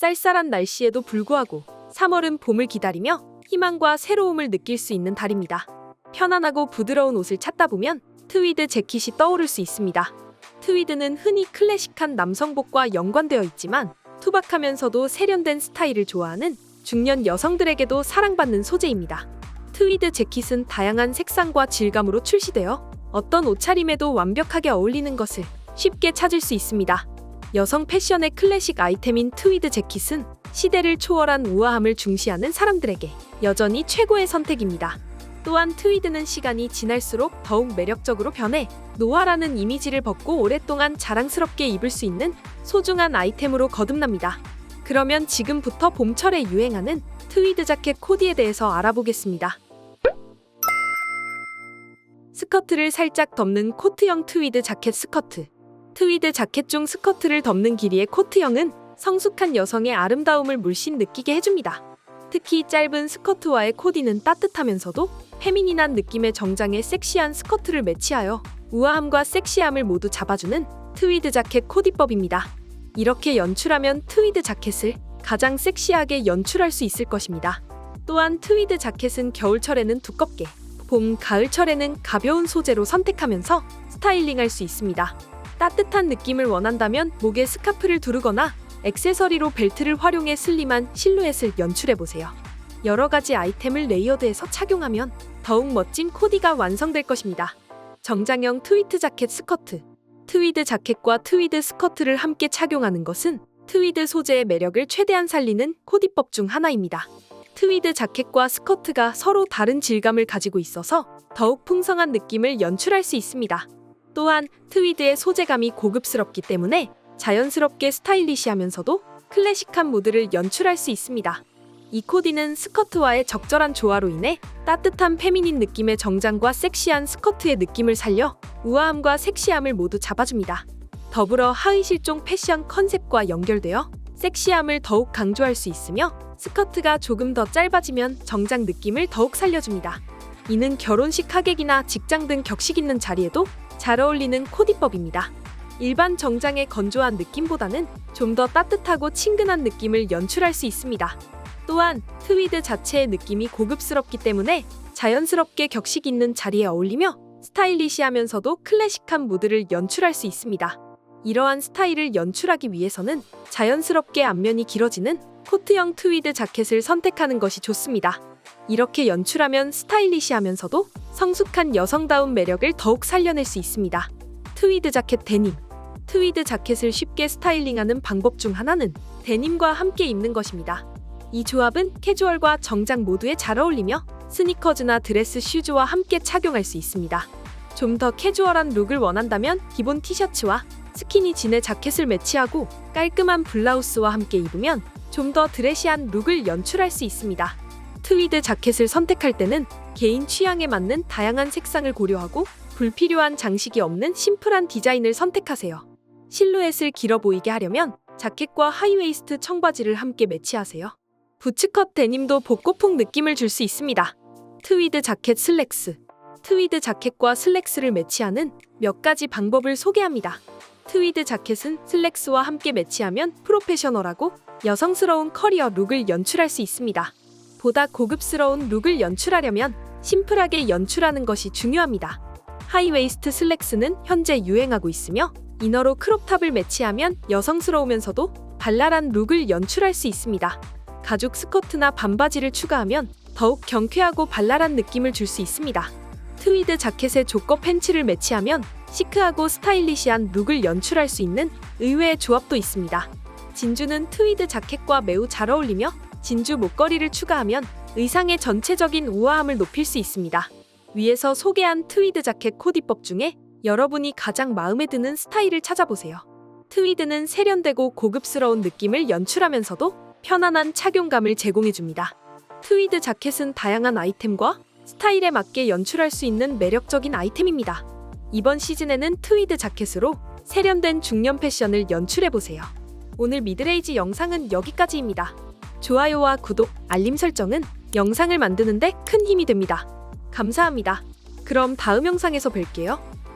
쌀쌀한 날씨에도 불구하고 3월은 봄을 기다리며 희망과 새로움을 느낄 수 있는 달입니다. 편안하고 부드러운 옷을 찾다 보면 트위드 재킷이 떠오를 수 있습니다. 트위드는 흔히 클래식한 남성복과 연관되어 있지만 투박하면서도 세련된 스타일을 좋아하는 중년 여성들에게도 사랑받는 소재입니다. 트위드 재킷은 다양한 색상과 질감으로 출시되어 어떤 옷차림에도 완벽하게 어울리는 것을 쉽게 찾을 수 있습니다. 여성 패션의 클래식 아이템인 트위드 재킷은 시대를 초월한 우아함을 중시하는 사람들에게 여전히 최고의 선택입니다. 또한 트위드는 시간이 지날수록 더욱 매력적으로 변해 노화라는 이미지를 벗고 오랫동안 자랑스럽게 입을 수 있는 소중한 아이템으로 거듭납니다. 그러면 지금부터 봄철에 유행하는 트위드 자켓 코디에 대해서 알아보겠습니다. 스커트를 살짝 덮는 코트형 트위드 자켓 스커트. 트위드 자켓 중 스커트를 덮는 길이의 코트형은 성숙한 여성의 아름다움을 물씬 느끼게 해줍니다. 특히 짧은 스커트와의 코디는 따뜻하면서도 페미닌한 느낌의 정장에 섹시한 스커트를 매치하여 우아함과 섹시함을 모두 잡아주는 트위드 자켓 코디법입니다. 이렇게 연출하면 트위드 자켓을 가장 섹시하게 연출할 수 있을 것입니다. 또한 트위드 자켓은 겨울철에는 두껍게, 봄, 가을철에는 가벼운 소재로 선택하면서 스타일링할 수 있습니다. 따뜻한 느낌을 원한다면 목에 스카프를 두르거나 액세서리로 벨트를 활용해 슬림한 실루엣을 연출해 보세요. 여러 가지 아이템을 레이어드해서 착용하면 더욱 멋진 코디가 완성될 것입니다. 정장형 트위트 자켓 스커트. 트위드 자켓과 트위드 스커트를 함께 착용하는 것은 트위드 소재의 매력을 최대한 살리는 코디법 중 하나입니다. 트위드 자켓과 스커트가 서로 다른 질감을 가지고 있어서 더욱 풍성한 느낌을 연출할 수 있습니다. 또한 트위드의 소재감이 고급스럽기 때문에 자연스럽게 스타일리시하면서도 클래식한 무드를 연출할 수 있습니다. 이 코디는 스커트와의 적절한 조화로 인해 따뜻한 페미닌 느낌의 정장과 섹시한 스커트의 느낌을 살려 우아함과 섹시함을 모두 잡아줍니다. 더불어 하의 실종 패션 컨셉과 연결되어 섹시함을 더욱 강조할 수 있으며 스커트가 조금 더 짧아지면 정장 느낌을 더욱 살려줍니다. 이는 결혼식 하객이나 직장 등 격식 있는 자리에도 잘 어울리는 코디법입니다. 일반 정장의 건조한 느낌보다는 좀 더 따뜻하고 친근한 느낌을 연출할 수 있습니다. 또한 트위드 자체의 느낌이 고급스럽기 때문에 자연스럽게 격식 있는 자리에 어울리며 스타일리시하면서도 클래식한 무드를 연출할 수 있습니다. 이러한 스타일을 연출하기 위해서는 자연스럽게 앞면이 길어지는 코트형 트위드 자켓을 선택하는 것이 좋습니다. 이렇게 연출하면 스타일리시하면서도 성숙한 여성다운 매력을 더욱 살려낼 수 있습니다. 트위드 자켓 데님. 트위드 자켓을 쉽게 스타일링하는 방법 중 하나는 데님과 함께 입는 것입니다. 이 조합은 캐주얼과 정장 모두에 잘 어울리며 스니커즈나 드레스 슈즈와 함께 착용할 수 있습니다. 좀 더 캐주얼한 룩을 원한다면 기본 티셔츠와 스키니 진의 자켓을 매치하고 깔끔한 블라우스와 함께 입으면 좀 더 드레시한 룩을 연출할 수 있습니다. 트위드 자켓을 선택할 때는 개인 취향에 맞는 다양한 색상을 고려하고 불필요한 장식이 없는 심플한 디자인을 선택하세요. 실루엣을 길어 보이게 하려면 자켓과 하이웨이스트 청바지를 함께 매치하세요. 부츠컷 데님도 복고풍 느낌을 줄 수 있습니다. 트위드 자켓 슬랙스. 트위드 자켓과 슬랙스를 매치하는 몇 가지 방법을 소개합니다. 트위드 자켓은 슬랙스와 함께 매치하면 프로페셔널하고 여성스러운 커리어 룩을 연출할 수 있습니다. 보다 고급스러운 룩을 연출하려면 심플하게 연출하는 것이 중요합니다. 하이웨이스트 슬랙스는 현재 유행하고 있으며 이너로 크롭탑을 매치하면 여성스러우면서도 발랄한 룩을 연출할 수 있습니다. 가죽 스커트나 반바지를 추가하면 더욱 경쾌하고 발랄한 느낌을 줄 수 있습니다. 트위드 자켓에 조커 팬츠를 매치하면 시크하고 스타일리시한 룩을 연출할 수 있는 의외의 조합도 있습니다. 진주는 트위드 자켓과 매우 잘 어울리며 진주 목걸이를 추가하면 의상의 전체적인 우아함을 높일 수 있습니다. 위에서 소개한 트위드 자켓 코디법 중에 여러분이 가장 마음에 드는 스타일을 찾아보세요. 트위드는 세련되고 고급스러운 느낌을 연출하면서도 편안한 착용감을 제공해줍니다. 트위드 자켓은 다양한 아이템과 스타일에 맞게 연출할 수 있는 매력적인 아이템입니다. 이번 시즌에는 트위드 자켓으로 세련된 중년 패션을 연출해보세요. 오늘 미드레이지 영상은 여기까지입니다. 좋아요와 구독, 알림 설정은 영상을 만드는데 큰 힘이 됩니다. 감사합니다. 그럼 다음 영상에서 뵐게요.